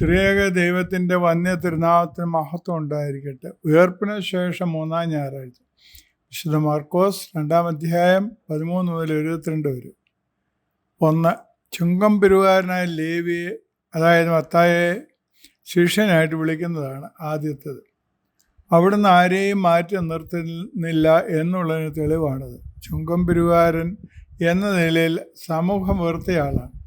ത്രിയേക ദൈവത്തിന്റെ വന്യ തിരുനാമത്തിന് മഹത്വം ഉണ്ടായിരിക്കട്ടെ. ഉയർപ്പിന് ശേഷം മൂന്നാം ഞായറാഴ്ച. വിശുദ്ധ മാർക്കോസ് രണ്ടാം അധ്യായം പതിമൂന്ന് മുതൽ എഴുപത്തിരണ്ട് വരെ. ഒന്ന് ചുങ്കം പെരുകാരനായ ലേവിയെ അതായത് മത്തായെ ശിഷ്യനായിട്ട് വിളിക്കുന്നതാണ് ആദ്യത്തേത്. അവിടുന്ന് ആരെയും മാറ്റി നിർത്തുന്നില്ല എന്നുള്ളതിന് തെളിവാണത്. ചുങ്കം പെരുകാരൻ എന്ന നിലയിൽ സമൂഹം വെറുത്തയാളാണ്.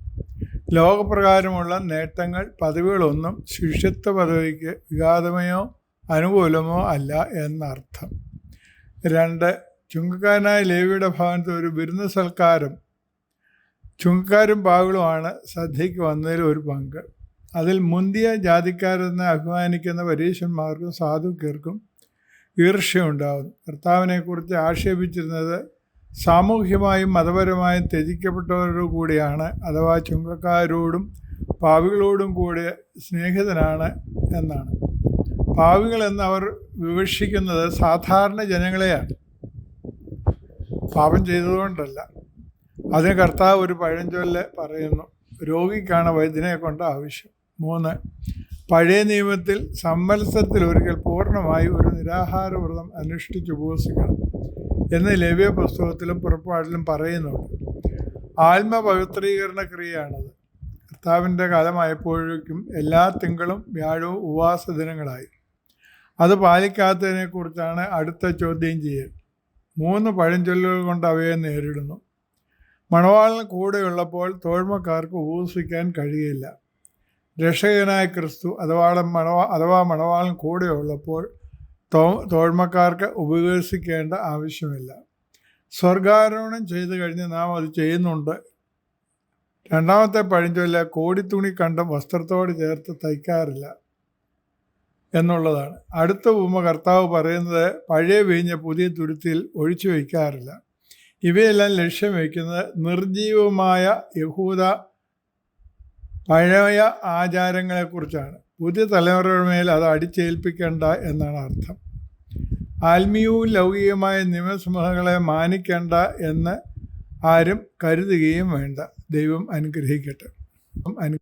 ലോകപ്രകാരമുള്ള നേട്ടങ്ങൾ പദവികളൊന്നും ശിഷ്യത്വ പദവിക്ക് വിഘാതമയോ അനുകൂലമോ അല്ല എന്നർത്ഥം. രണ്ട് ചുങ്കക്കാരനായ ലേവിയുടെ ഭവനത്തിൽ ഒരു വിരുന്ന് സൽക്കാരം ചുങ്കക്കാരും പാവുകളുമാണ് സദ്യയ്ക്ക് വന്നതിൽ ഒരു പങ്ക്. അതിൽ മുന്തിയ ജാതിക്കാരെന്ന് അഭിമാനിക്കുന്ന പരീക്ഷന്മാർക്കും സാധുക്കർക്കും ഈർഷ്യമുണ്ടാകുന്നു കർത്താവിനെക്കുറിച്ച് ആക്ഷേപിച്ചിരുന്നത് സാമൂഹ്യമായും മതപരമായും ത്യജിക്കപ്പെട്ടവരോടു കൂടിയാണ് അഥവാ ചുങ്കക്കാരോടും പാവികളോടും കൂടി സ്നേഹിതനാണ് എന്നാണ്. എന്നവർ വിവക്ഷിക്കുന്നത് സാധാരണ ജനങ്ങളെയാണ്. പാപം ചെയ്തതുകൊണ്ടല്ല. അതിന് കർത്താവ് ഒരു പഴഞ്ചൊല്ല് പറയുന്നു. രോഗിക്കാണ് വൈദ്യനെ കൊണ്ട് ആവശ്യം. മൂന്ന് പഴയ നിയമത്തിൽ സമ്മത്സരത്തിൽ ഒരിക്കൽ പൂർണമായി ഒരു നിരാഹാര വ്രതം അനുഷ്ഠിച്ച് ഉപവസിക്കണം എന്ന് ലവ്യ പുസ്തകത്തിലും പുറപ്പാടിലും പറയുന്നുണ്ട്. ആത്മപവിത്രീകരണ ക്രിയയാണത്. കർത്താവിന്റെ കാലമായപ്പോഴേക്കും എല്ലാ തിങ്കളും വ്യാഴവും ഉപവാസ ദിനങ്ങളായി. അത് പാലിക്കാത്തതിനെക്കുറിച്ചാണ് അടുത്ത ചോദ്യം ചെയ്യൽ. മൂന്ന് പഴഞ്ചൊല്ലുകൾ കൊണ്ട് അവയെ നേരിടുന്നു. മണവാളിന് കൂടെയുള്ളപ്പോൾ തോഴ്മക്കാർക്ക് ഉപവസിക്കാൻ കഴിയില്ല. രക്ഷകനായ ക്രിസ്തു അഥവാ മണവാ അഥവാ മണവാളൻ കൂടെയുള്ളപ്പോൾ തോ തോഴ്മക്കാർക്ക് ഉപദേശിക്കേണ്ട ആവശ്യമില്ല. സ്വർഗാരോഹണം ചെയ്തു കഴിഞ്ഞ് നാം അത് ചെയ്യുന്നുണ്ട്. രണ്ടാമത്തെ പഴഞ്ചൊല്ല കോടിത്തുണി കണ്ടും വസ്ത്രത്തോട് ചേർത്ത് തയ്ക്കാറില്ല എന്നുള്ളതാണ്. അടുത്ത ഉപമ കർത്താവ് പറയുന്നത് പഴയ വീഞ്ഞ പുതിയ തുരുത്തിയിൽ ഒഴിച്ചു വയ്ക്കാറില്ല. ഇവയെല്ലാം ലക്ഷ്യം വയ്ക്കുന്നത് നിർജീവമായ യഹൂദ പഴയ ആചാരങ്ങളെക്കുറിച്ചാണ്. പുതിയ തലമുറയുടെ മേൽ അത് അടിച്ചേൽപ്പിക്കേണ്ട എന്നാണ് അർത്ഥം. ആത്മീയവും ലൗകികമായ നിയമസമൂഹങ്ങളെ മാനിക്കേണ്ട എന്ന് ആരും കരുതുകയും വേണ്ട. ദൈവം അനുഗ്രഹിക്കട്ടെ. അനു